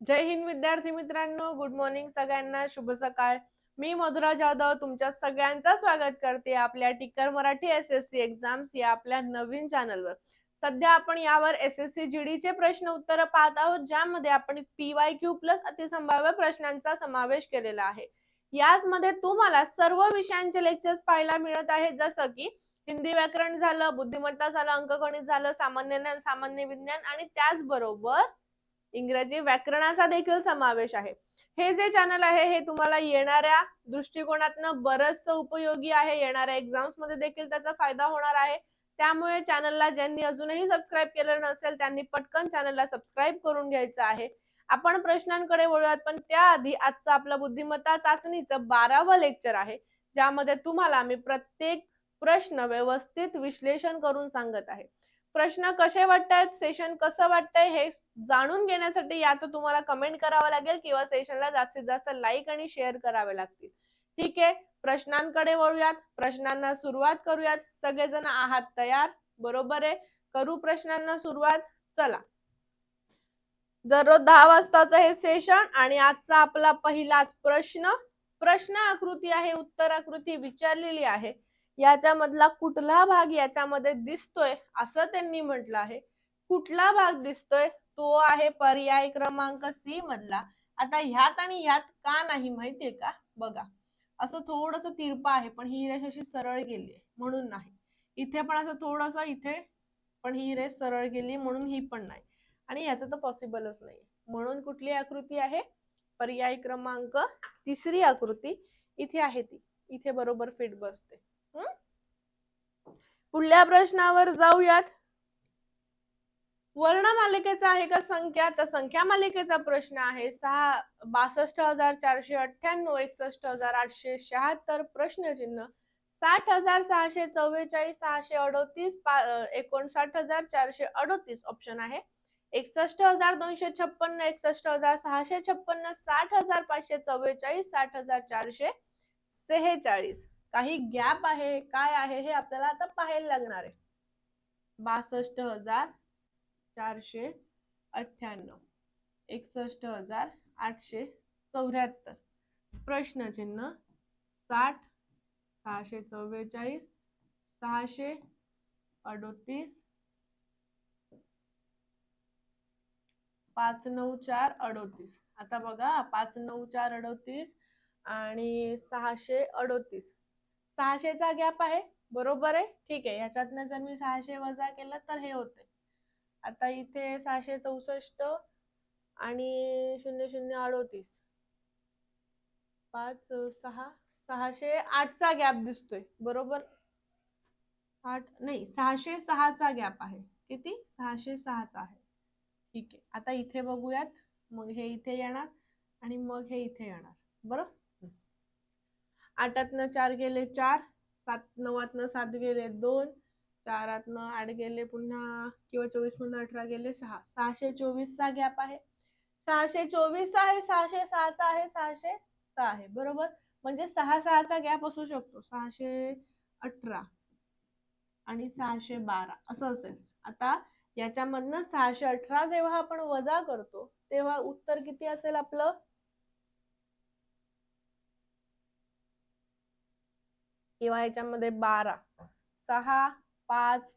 जय हिंद विद्यार्थी मित्रांनो good morning सगळ्यांना शुभ सकाळ. मी मधुरा जाधव तुमच्या सगळ्यांचं स्वागत करते आपल्या ticker Marathi S S C exams या आपल्या नवीन चॅनलवर सध्या आपण यावर एस एस सी जी चे प्रश्न उत्तर पाहत आहोत ज्यामध्ये आपण पी वाय क्यू प्लस अतिसंभाव्य प्रश्नांचा समावेश केलेला आहे. याचमध्ये तुम्हाला सर्व विषयांचे लेक्चर्स पाहायला मिळत आहेत जसं की हिंदी व्याकरण झालं बुद्धिमत्ता झालं अंकगणित झालं सामान्य ज्ञान सामान्य विज्ञान आणि त्याचबरोबर इंग्रजी व्याकरणाचा देखील समावेश आहे. हे जे चॅनल आहे हे तुम्हाला येणाऱ्या दृष्टिकोनातनं बरंच उपयोगी आहे. येणाऱ्या एक्झाम्समध्ये देखील त्याचा फायदा होणार आहे. त्यामुळे चॅनलला ज्यांनी अजूनही सबस्क्राईब केलं नसेल त्यांनी पटकन चॅनलला सबस्क्राईब करून घ्यायचं आहे. आपण प्रश्नांकडे वळूयात पण त्याआधी आजचं आपलं बुद्धिमत्ता चाचणीचं बारावं लेक्चर आहे. ज्यामध्ये तुम्हाला मी प्रत्येक प्रश्न व्यवस्थित विश्लेषण करून सांगत आहे. प्रश्न कसे वाटतायत? सेशन कसं वाटतंय? हे जाणून घेण्यासाठी या तर तुम्हाला कमेंट करावं लागेल किंवा सेशनला जास्तीत जास्त लाईक आणि शेअर करावे लागतील. ठीक आहे? प्रश्नांकडे वळूयात. प्रश्नांना सुरुवात करूयात. सगळेजण आहात तयार? बरोबर आहे? करू प्रश्नांना सुरुवात. चला. दररोज दहा वाजताचं हे सेशन आणि आजचा आपला पहिलाच प्रश्न. प्रश्न आकृती आहे उत्तर आकृती विचारलेली आहे. याच्यामधला कुठला भाग याच्यामध्ये दिसतोय असं त्यांनी म्हटलं आहे. कुठला भाग दिसतोय? तो आहे पर्याय क्रमांक सी मधला. आता ह्यात आणि ह्यात का नाही माहितीये का? बघा. असं थोडस तिरपा आहे पण ही रेष अशी सरळ गेली आहे म्हणून नाही. इथे पण असं थोडस इथे पण ही रेष सरळ गेली म्हणून ही पण नाही. आणि याचं तर पॉसिबलच नाही म्हणून कुठली आकृती आहे? पर्याय क्रमांक तिसरी आकृती इथे आहे ती. इथे बरोबर फिट बसते. पुढल्या प्रश्नावर जाऊयात. वर्णमालिकेचा आहे का संख्या? तर संख्या मालिकेचा प्रश्न आहे. सहा बासष्ट हजार चारशे अठ्ठ्याण्णव एकसष्ट हजार आठशे शहात्तर प्रश्नचिन्ह. साठ हजार सहाशे चव्वेचाळीस सहाशे अडोतीस एकोणसाठ हजार चारशे अडोतीस ऑप्शन आहे. एकसष्ट हजार दोनशे छप्पन्न एकसष्ट हजार सहाशे छप्पन्न साठ हजार पाचशे चव्वेचाळीस साठ हजार चारशे सेहेचाळीस. काही गॅप आहे काय आहे हे आपल्याला आता पाहायला लागणार आहे. बासष्ट हजार चारशे अठ्ठ्याण्णव एकसष्ट हजार आठशे चौऱ्याहत्तर. प्रश्नचिन्ह साठ सहाशे चव्वेचाळीस सहाशे अडोतीस पाच नऊ चार अडोतीस. आता बघा पाच नऊ चार अडोतीस आणि सहाशे अडोतीस. सहाशेचा गॅप आहे. बरोबर आहे? ठीक आहे. ह्याच्यातनं जर मी सहाशे वजा केलं तर हे होते. आता इथे सहाशे चौसष्ट आणि शून्य शून्य अडोतीस. पाच सहा सहाशे आठचा गॅप दिसतोय. बरोबर? आठ नाही सहाशे सहाचा गॅप आहे. किती? सहाशे सहाचा आहे. ठीक आहे. आता इथे बघूयात. मग हे इथे येणार आणि मग हे इथे येणार. बरोबर आठातनं चार गेले चार सात नवातनं सात गेले दोन चारातनं आठ गेले पुन्हा किंवा चोवीस मधनं अठरा गेले सहा. सहाशे चोवीसचा गॅप आहे. सहाशे चोवीसचा आहे सहाशे सहाचा आहे सहाशे सहा आहे. बरोबर? म्हणजे सहा सहाचा गॅप असू शकतो. सहाशे अठरा आणि सहाशे बारा. असं असेल. आता याच्यामधनं सहाशे अठरा जेव्हा आपण वजा करतो तेव्हा उत्तर किती असेल आपलं? किंवा याच्यामध्ये बारा. सहा पाच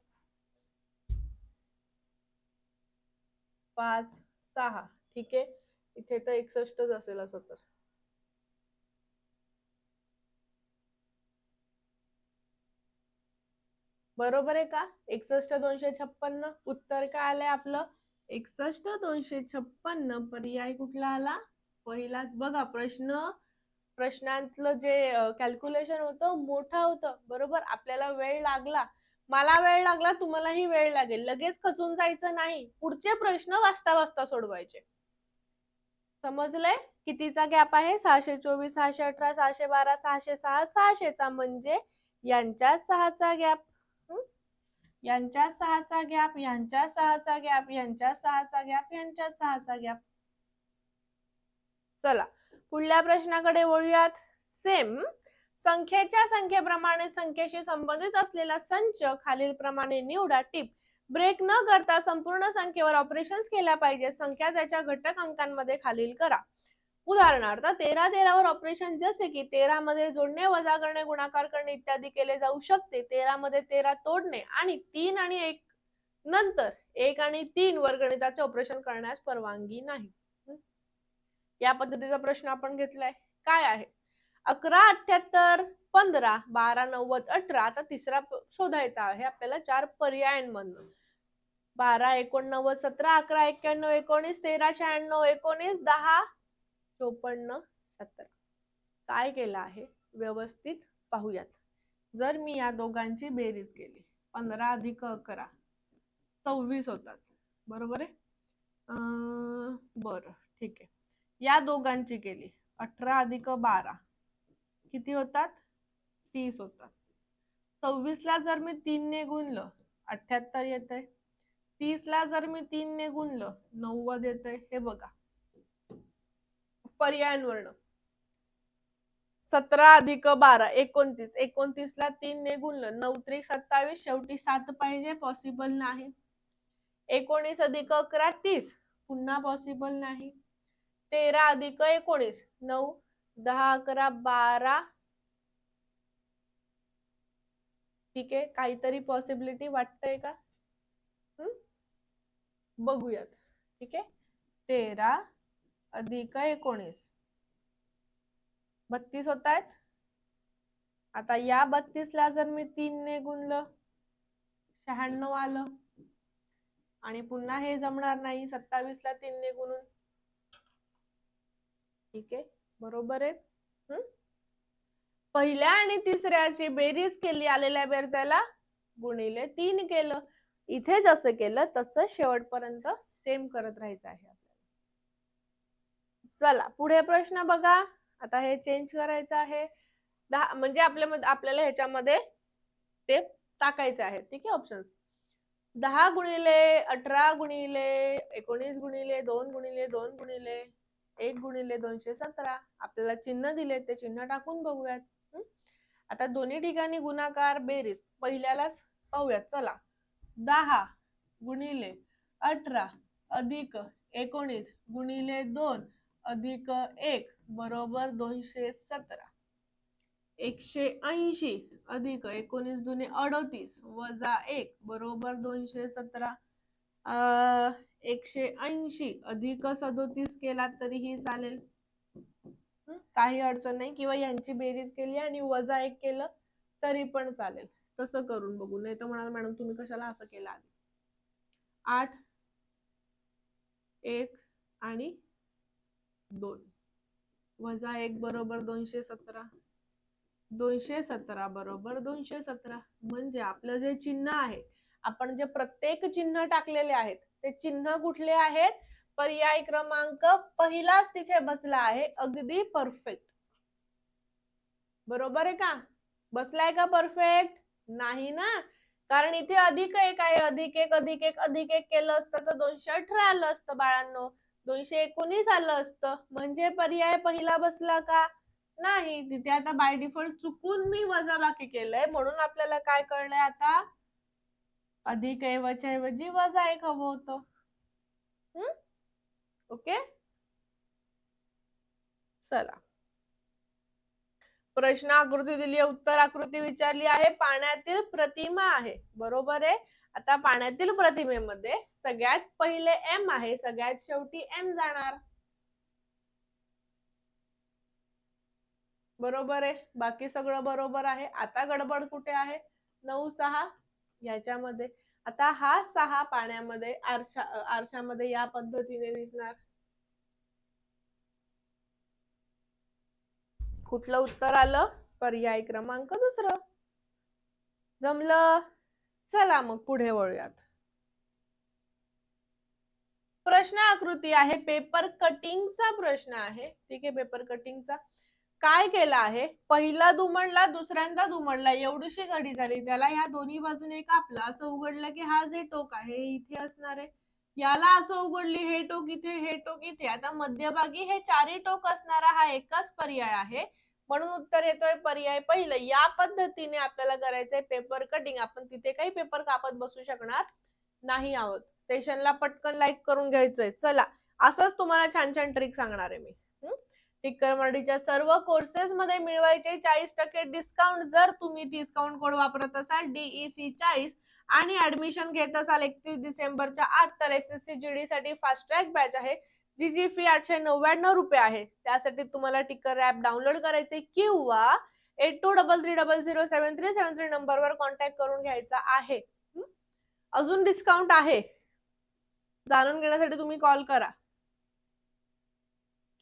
पाच सहा. ठीक आहे? इथे तर एकसष्टच असेल असं तर. बरोबर आहे का? एकसष्ट दोनशे छप्पन्न. उत्तर काय आलंय आपलं? एकसष्ट दोनशे छप्पन्न. पर्याय कुठला आला? पहिलाच बघा प्रश्न. प्रश्नांचं जे कॅल्क्युलेशन होतं मोठं होतं बरोबर? आपल्याला वेळ लागला. मला वेळ लागला तुम्हालाही वेळ लागेल. लगेच खचून जायचं नाही. पुढचे प्रश्न वाचता वाचता सोडवायचे. समजलंय? कितीचा गॅप आहे? सहाशे चोवीस सहाशे अठरा सहाशे बारा सहाशे सहा सहाशेचा म्हणजे यांच्या सहाचा गॅप यांच्या सहाचा गॅप यांच्या सहाचा गॅप यांच्या सहाचा गॅप यांच्या सहाचा गॅप चला. पुढल्या प्रश्नाकडे वळूयात. सेम संख्येच्या संख्येप्रमाणे संख्येशी संबंधित असलेला संच खालील प्रमाणे निवडा. टिप ब्रेक न करता संपूर्ण संख्येवर ऑपरेशन्स केल्या पाहिजे. संख्या त्याच्या घटक अंकांमध्ये खालील करा. उदाहरणार्थ तेरा तेरावर ऑपरेशन जसे की तेरा मध्ये जोडणे वजा करणे गुणाकार करणे इत्यादी केले जाऊ शकते. तेरा मध्ये तेरा तोडणे आणि तीन आणि एक नंतर एक आणि तीन वर गणिताचे ऑपरेशन करण्यास परवानगी नाही. या पद्धतीचा प्रश्न आपण घेतलाय. काय आहे? अकरा अठ्याहत्तर पंधरा बारा नव्वद अठरा आता तिसरा शोधायचा आहे. आपल्याला चार पर्यायांमधनं. बारा एकोणनव्वद सतरा अकरा एक्क्याण्णव एकोणीस तेरा शहाण्णव एकोणीस दहा चोपन्न सतरा. काय केलं आहे? व्यवस्थित पाहूयात. जर मी या दोघांची बेरीज केली पंधरा अधिक अकरा सव्वीस होतात. बरोबर आहे? बर बरं ठीक आहे. या दोघांची केली. अठरा अधिक बारा. किती होतात? तीस होतात. सव्वीस ला जर मी तीनने गुणलं अठ्याहत्तर येत आहे तीस ला जर मी तीनने गुणलं नव्वद येत आहे हे बघा. पर्यायांवरनं सतरा अधिक बारा एकोणतीस. एकोणतीस ला तीन ने गुणलं नऊ त्रिक सत्तावीस. शेवटी सात पाहिजे पॉसिबल नाही. एकोणीस अधिक अकरा तीस. पुन्हा पॉसिबल नाही. तेरा अधिक एकोणीस नऊ दहा अकरा बारा. ठीक आहे काहीतरी पॉसिबिलिटी वाटतंय का? हम्म? बघूयात. ठीक आहे तेरा अधिक एकोणीस. बत्तीस होत आहेत आता या बत्तीसला जर मी तीनने गुणलं शहाण्णव आलं. आणि पुन्हा हे जमणार नाही सत्तावीसला तीनने तीन गुणून ठीक आहे? बरोबर आहे? हम्म? पहिल्या आणि तिसऱ्याची बेरीज केली आलेल्या बेरजायला गुणिले तीन केलं. इथे जसं केलं तसं शेवटपर्यंत सेम करत राहायचं आहे आपल्याला. चला पुढे प्रश्न बघा. आता हे चेंज करायचं आहे. दहा म्हणजे आपल्या आपल्याला ह्याच्यामध्ये ते टाकायचे आहे ठीक आहे ऑप्शन्स दहा गुणिले अठरा गुणिले एकोणीस गुणिले दोन गुणिले दोन गुणिले एक गुणिले दोनशे सतरा. आपल्याला चिन्ह दिले ते चिन्ह टाकून बघूयात. आता दोन्ही ठिकाणी गुणाकार बेरीज. पहिल्यालाच पाहूयात. चला. दहा गुणिले अठरा अधिक एकोणीस गुणिले दोन अधिक एक बरोबर दोनशे सतरा. एकशे ऐंशी अधिक एकोणीस दुने अडतीस वजा एक बरोबर दोनशे सतरा. अं, एकशे ऐंशी अधिक सदोतीस केला तरीही चालेल. काही अडचण नाही. किंवा यांची बेरीज केली आणि वजा एक केलं तरी पण चालेल. तसं करून बघू. नाही तर म्हणाल मॅडम तुम्ही कशाला असं केलं आधी? आठ एक आणि दोन. वजा एक बरोबर दोनशे सतरा. दोनशे सतरा बरोबर दोनशे सतरा. म्हणजे आपलं जे चिन्ह आहे आपण जे प्रत्येक चिन्ह टाकलेले आहेत ते चिन्ह कुठले आहेत? पर्याय क्रमांक पहिलाच तिथे बसला आहे. अगदी परफेक्ट बरोबर आहे का? बसलाय का परफेक्ट नाही ना? कारण इथे अधिक एक आहे. अधिक एक अधिक एक अधिक एक केलं असतं तर दोनशे अठरा आलं असतं बाळांनो. दोनशे एकोणीस आलं असतं. म्हणजे पर्याय पहिला बसला का? नाही. तिथे आता बाय डिफॉल्ट चुकून मी वजाबाकी केलंय. म्हणून आपल्याला काय कळलंय आता? अधिक ऐवजी ऐवजी वजा एक हवं होतं. हम्म? ओके? चला. प्रश्न आकृती दिली आहे उत्तर आकृती विचारली आहे. पाण्यातील प्रतिमा आहे. बरोबर आहे? आता पाण्यातील प्रतिमेमध्ये सगळ्यात पहिले एम आहे. सगळ्यात शेवटी एम जाणार. बरोबर आहे? बाकी सगळं बरोबर आहे. आता गडबड कुठे आहे? नऊ सहा याच्यामध्ये. आता हा सहा पाण्यामध्ये आरशा आरशामध्ये या पद्धतीने दिसणार. कुठलं उत्तर आलं? पर्याय क्रमांक दुसरं. जमलं? चला मग पुढे वळूयात. प्रश्न आकृती आहे. पेपर कटिंगचा प्रश्न आहे. ठीक आहे पेपर कटिंगचा. काय केलं आहे? पहिला दुमडला दुसऱ्यांदा दुमडला एवढीशी घडी झाली. त्याला ह्या दोन्ही बाजूने कापला असं उघडलं की हा जे टोक आहे हे इथे असणार आहे. याला असं उघडली हे टोक इथे हे टोक इथे. आता मध्यभागी हे चारही टोक असणारा हा एकच पर्याय आहे. म्हणून उत्तर येतोय पर्याय पहिलं. या पद्धतीने आपल्याला करायचंय पेपर कटिंग आपण तिथे काही पेपर कापत बसू शकणार नाही आहोत. सेशनला पटकन लाईक करून घ्यायचंय. चला असंच तुम्हाला छान छान ट्रिक सांगणार आहे मी. टिक्कर मराठीच्या सर्व कोर्सेस मध्ये मिळवायचे. चाळीस टक्के डिस्काउंट जर तुम्ही डिस्काउंट कोड वापरत असाल डीईसी चाळीस आणि ऍडमिशन घेत असाल एकतीस डिसेंबरच्या आत तर एस एस सी जीडी साठी फास्ट ट्रॅक बॅच आहे. जी जी फी आठशे नव्याण्णव रुपये आहे. त्यासाठी तुम्हाला टिक्कर ऍप डाउनलोड करायचे किंवा eight two double three double zero seven three seven three नंबरवर कॉन्टॅक्ट करून घ्यायचा आहे. अजून डिस्काउंट आहे. जाणून घेण्यासाठी तुम्ही कॉल करा.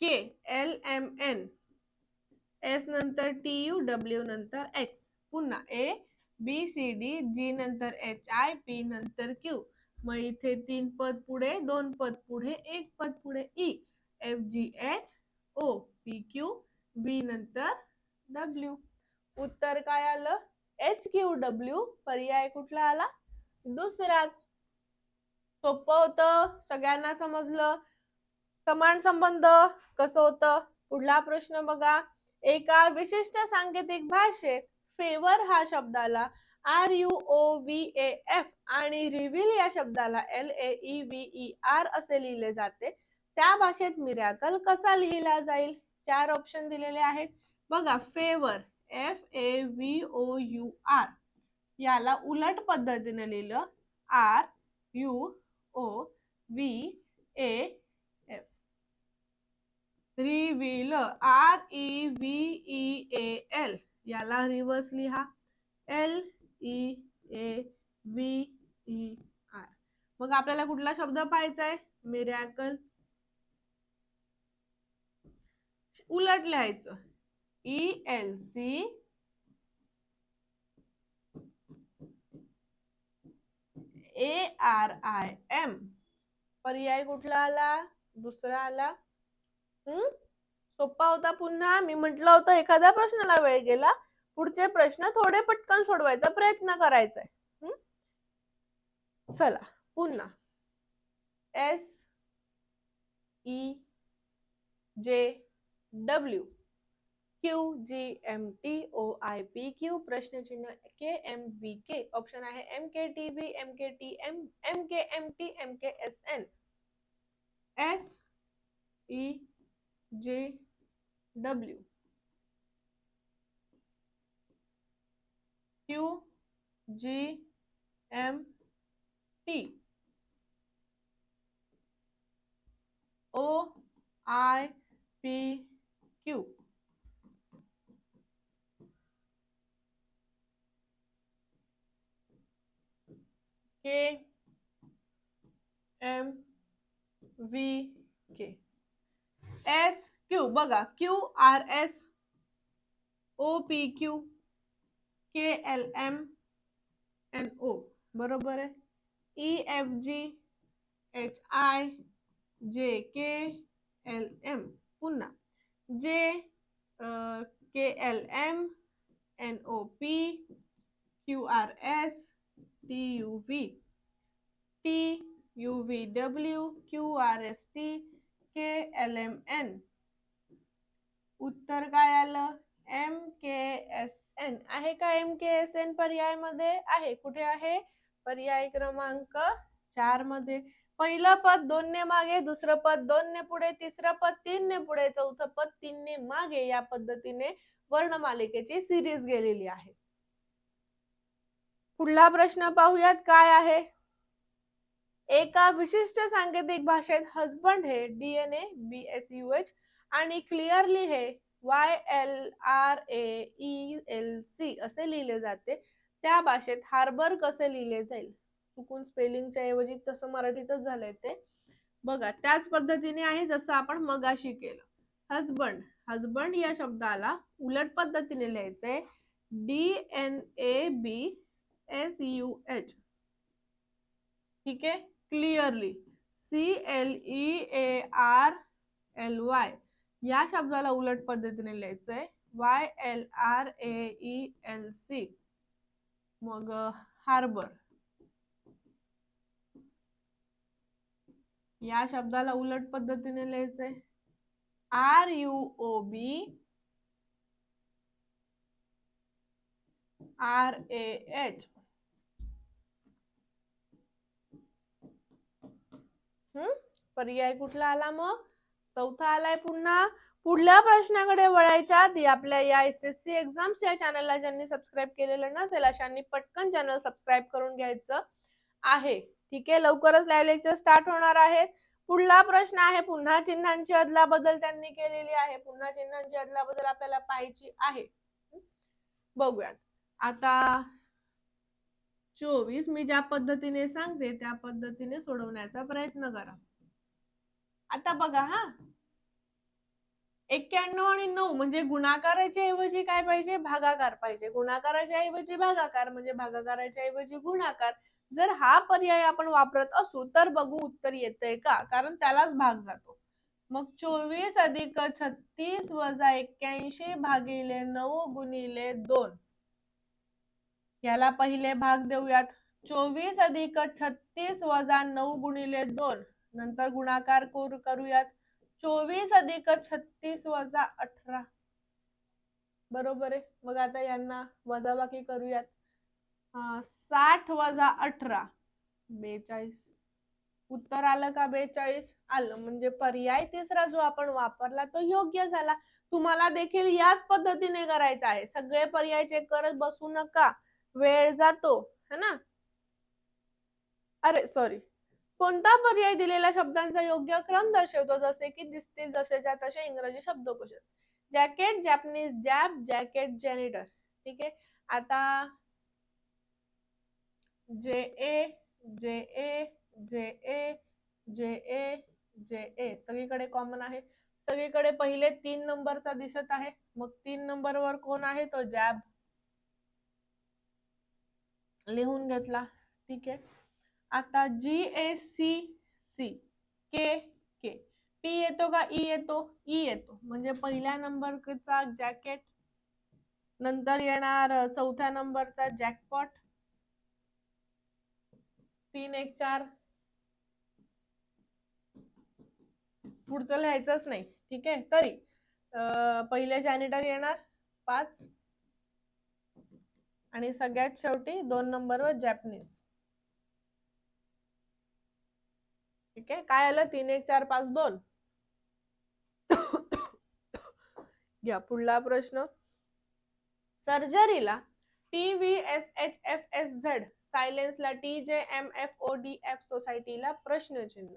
K L M N S नंतर टी यू डब्ल्यू नंतर एक्स पुन्हा A B C D G नंतर एच आय पी नंतर क्यू मग इथे तीन पद पुढे दोन पद पुढे एक पद पुढे E F G H O P Q B नंतर डब्ल्यू उत्तर काय आलं? एच क्यू डब्ल्यू पर्याय कुठला आला? दुसराच. सोपं होतं. सगळ्यांना समजलं. समान संबंध. कसं होतं? पुढला प्रश्न बघा. एका विशिष्ट सांकेतिक भाषेत फेवर हा शब्दाला R U O V A F आणि रिव्हील या शब्दाला L A E V E R असे लिहिले जाते. त्या भाषेत मिरॅकल कसा लिहिला जाईल? चार ऑप्शन दिलेले आहेत. बघा favour F A V O U R याला उलट पद्धतीने लिहिलं. R U O V A reveal R E V E A L. याला रिव्हर्स लिहा. L E A V E R. मग आपल्याला कुठला शब्द पाहायचा आहे मिरॅकल. उलट लिहायचं. E L C. A R I M. पर्याय कुठला आला? दुसरा आला. हम्म सोपा होता पुन्हा? मी म्हटलं होतं एखाद्या प्रश्नाला वेळ गेला. पुढचे प्रश्न थोडे पटकन सोडवायचा प्रयत्न करायचा आहे चला पुन्हा. S E J W Q G M T O I P Q प्रश्नचिन्ह K M B K option आहे M K T V M K T M M K M T M K S N S E J W. Q G M T. O I P Q. K M V K. S Q बघा Q R S O P Q K L M N O बरोबर आहे? E F G H I J K L M पुन्हा. J K L M N O P Q R S T U V T U V W Q R S T K L M N. उत्तर काय आलं? M K S N. आहे का M K S N पर्यायमध्ये आहे. कुठे आहे? पर्याय क्रमांक चारमध्ये. पहिलं पद दोनने मागे दुसरं पद दोनने पुढे तिसरं पद तीनने पुढे चौथं पद तीनने मागे या पद्धतीने वर्णमालिकेची सिरीज गेलेली आहे. पुढला प्रश्न पाहूयात. काय आहे? एका विशिष्ट सांकेतिक भाषेत हजबंड हे DNA B S U H आणि क्लिअरली हे Y L R A E L C असे लिहिले जाते. त्या भाषेत हार्बर कसे लिहिले जाईल? चुकून स्पेलिंगच्या ऐवजी तसं मराठीतच झालंय ते. बघा त्याच पद्धतीने आहे जसं आपण मगाशी केलं. हजबंड हजबंड या शब्दाला उलट पद्धतीने लिहायचंय. D N A B S U H ठीक आहे? Clearly. C L E A R L Y. या शब्दाला उलट पद्धतीने लिहायचंय. Y L R A E L C. मग हार्बर. या शब्दाला उलट पद्धतीने लिहायचंय. R U O B. R A H. हम्म पर्याय कुठला आला मग? चौथा आलाय पुन्हा. पुढल्या प्रश्नाकडे वळायच्या आधी आपल्या या एस एस सी एक्झाम्स या चॅनलला ज्यांनी सबस्क्राईब केलेलं नसेल अशांनी पटकन चॅनल सबस्क्राईब करून घ्यायचं आहे. ठीक आहे लवकरच लाईव्ह लेक्चर स्टार्ट होणार आहेत पुढला प्रश्न आहे पुन्हा चिन्हांची अदलाबदल त्यांनी केलेली आहे. पुन्हा चिन्हांची अदलाबदल आपल्याला पाहायची आहे. बघूयात. आता चोवीस मी ज्या पद्धतीने सांगते त्या पद्धतीने सोडवण्याचा प्रयत्न करा. आता बघा हा. एक्क्याण्णव आणि नऊ म्हणजे गुणाकाराच्या ऐवजी काय पाहिजे? भागाकार पाहिजे. गुणाकाराच्या ऐवजी भागाकार म्हणजे भागाकाराच्या ऐवजी गुणाकार. जर हा पर्याय आपण वापरत असू तर बघू उत्तर येतंय का? कारण त्यालाच भाग जातो. मग चोवीस अधिक छत्तीस वजा एक्क्याऐंशी भागिले नऊ गुणिले दोन. याला पहिले भाग देऊयात. चोवीस अधिक छत्तीस वजा नऊ गुणिले दोन. नंतर गुणाकार करू- करूयात. चोवीस अधिक छत्तीस वजा अठरा. बरोबर आहे? मग आता यांना वजाबाकी करूयात. साठ वजा अठरा. बेचाळीस. उत्तर आलं का बेचाळीस? आलं. म्हणजे पर्याय तिसरा जो आपण वापरला तो योग्य झाला. तुम्हाला देखील याच पद्धतीने करायचा आहे. सगळे पर्याय चेक करत बसू नका. वेळ जातो है ना? अरे सॉरी कोणता पर्याय दिलेल्या शब्दांचा योग्य क्रम दर्शवतो? जसे की दिसतील जसेच्या तसे इंग्रजी शब्दकोश jacket Japanese jap jacket janitor ठीक आहे? आता जे ए जे ए जे ए जे ए जे ए सगळीकडे कॉमन आहे. सगळीकडे पहिले तीन नंबरचा दिसत आहे. मग तीन नंबरवर कोण आहे? तो जॅब लिहून घेतला. ठीक आहे. आता G A C C K K P येतो का? ई येतो. ई येतो. म्हणजे पहिल्या नंबरचा जॅकेट नंतर येणार चौथ्या नंबरचा जॅकपॉट तीन एक चार. पुढचं लिहायचंच नाही. ठीक आहे? तरी पहिले जॅनिटर येणार. पाच. आणि सगळ्यात शेवटी दोन नंबरवर जॅपनीज ठीक आहे? काय आलं? तीन एक चार पाच दोन. घ्या पुढला प्रश्न. सर्जरीला T V S H F S Z सायलेन्सला T J M F O D F सोसायटीला प्रश्नचिन्ह.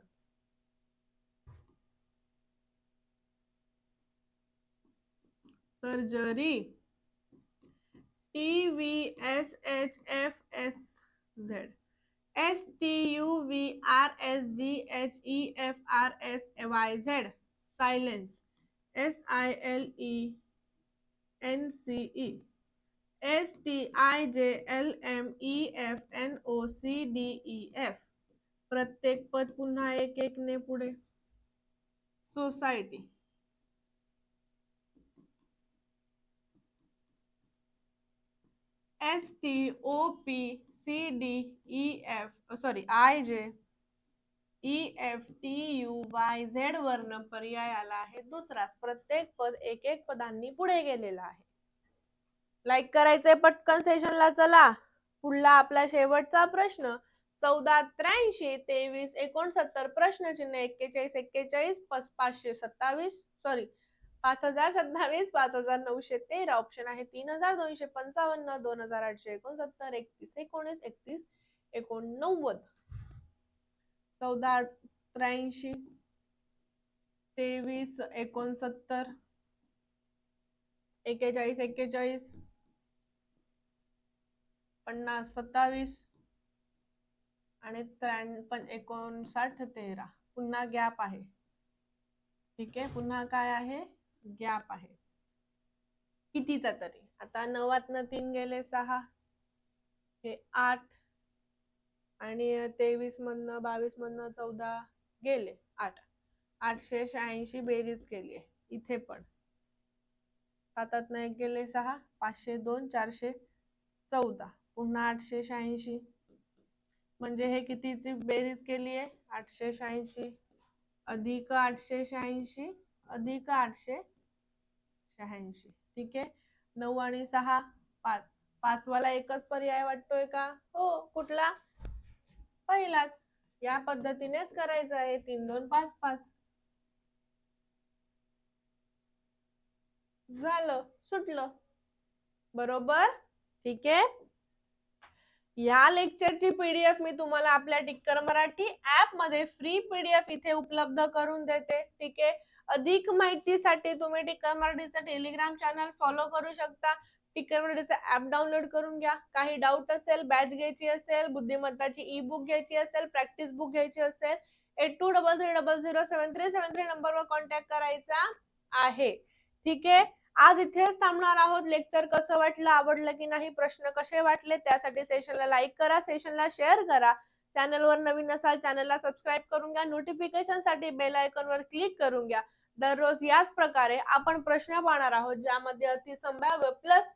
Surgery. T V S H F S Z S T U V R S G H E F R S Y Z silence S I L E N C E S T I J L M E F N O C D E F प्रत्येक पद एक एक ने पुढे. Society S T O P C D E F sorry I J E F T U Y Z वर्ण पर्याय आला आहे दुसराच. प्रत्येक पद एक एक पदांनी पुढे गेलेला आहे. लाईक करायचंय पटकन सेशनला चला. पुढला आपला शेवटचा प्रश्न. चौदा त्र्याऐंशी तेवीस एकोणसत्तर प्रश्नचिन्ह एक्केचाळीस एक्केचाळीस पाचशे सत्तावीस सॉरी पाच हजार सत्तावीस पाच हजार नऊशे तेरा. ऑप्शन आहे तीन हजार दोनशे पंचावन्न दोन हजार आठशे एकोणसत्तर एकतीस एकोणीस एकतीस एकोणनव्वद. चौदा त्र्याऐंशी तेवीस एकोणसत्तर एक्केचाळीस एक्केचाळीस पन्नास सत्तावीस आणि त्र्याण्णव एकोणसाठ तेरा. पुन्हा गॅप आहे. ठीक आहे? पुन्हा काय आहे? गॅप आहे. कितीचा तरी. आता नवातनं तीन गेले सहा हे आठ आणि तेवीस मधनं बावीस मधनं चौदा गेले आठ. आठशे शहाऐंशी बेरीज केली आहे. इथे पण. सातात एक गेले सहा पाचशे दोन चारशे चौदा. पुन्हा आठशे शहाऐंशी. म्हणजे हे कितीची बेरीज केली आहे? आठशे शहाऐंशी. अधिक आठशे शहाऐंशी अधिक आठशे शहाऐंशी. ठीक आहे? नऊ आणि सहा पाच. पाचवाला एकच पर्याय वाटतोय का? हो. कुठला? पहिलाच. या पद्धतीनेच करायचं आहे. तीन दोन पाच पाच. झालं. सुटलं. बरोबर? ठीक आहे? या लेक्चरची पीडीएफ मी तुम्हाला आपल्या टिक्कर मराठी ऍपमध्ये फ्री पीडीएफ इथे उपलब्ध करून देते. ठीक आहे? अधिक माहितीसाठी तुम्ही टिक्कर मराठीचा टेलिग्राम चॅनल फॉलो करू शकता. टिक्कर मराठीचा ऍप डाउनलोड करून घ्या. काही डाऊट असेल बॅच घ्यायची असेल बुद्धिमत्ताची ई बुक घ्यायची असेल प्रॅक्टिस बुक घ्यायची असेल eight two double three double zero seven three seven three नंबरवर कॉन्टॅक्ट करायचा आहे. ठीक आहे? आज इथेच थांबणार आहोत. लेक्चर कसं वाटलं आवडलं की नाही प्रश्न कसे वाटले त्यासाठी सेशनला लाईक करा सेशनला शेअर करा. चॅनलवर नवीन असाल चॅनलला सबस्क्राईब करून घ्या. नोटिफिकेशनसाठी बेल आयकॉनवर क्लिक करून घ्या. दररोज याच प्रकारे आपण प्रश्न पाहणार आहोत ज्यामध्ये अतिसंभाव्य प्लस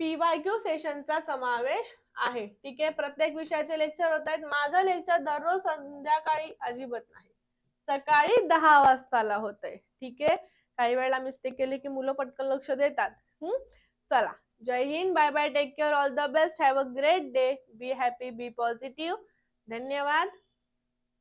पीवायक्यू सेशनचा समावेश आहे. ठीक आहे? प्रत्येक विषयाचे लेक्चर होत आहेत. माझं लेक्चर दररोज संध्याकाळी अजिबात नाही. सकाळी दहा वाजताला होत आहे ठीक आहे? काही वेळेला मिस्टेक केली की मुलं पटकन लक्ष देतात. हम्म चला. जय Hind. Bye bye take care all the best have a great day be happy be positive धन्यवाद.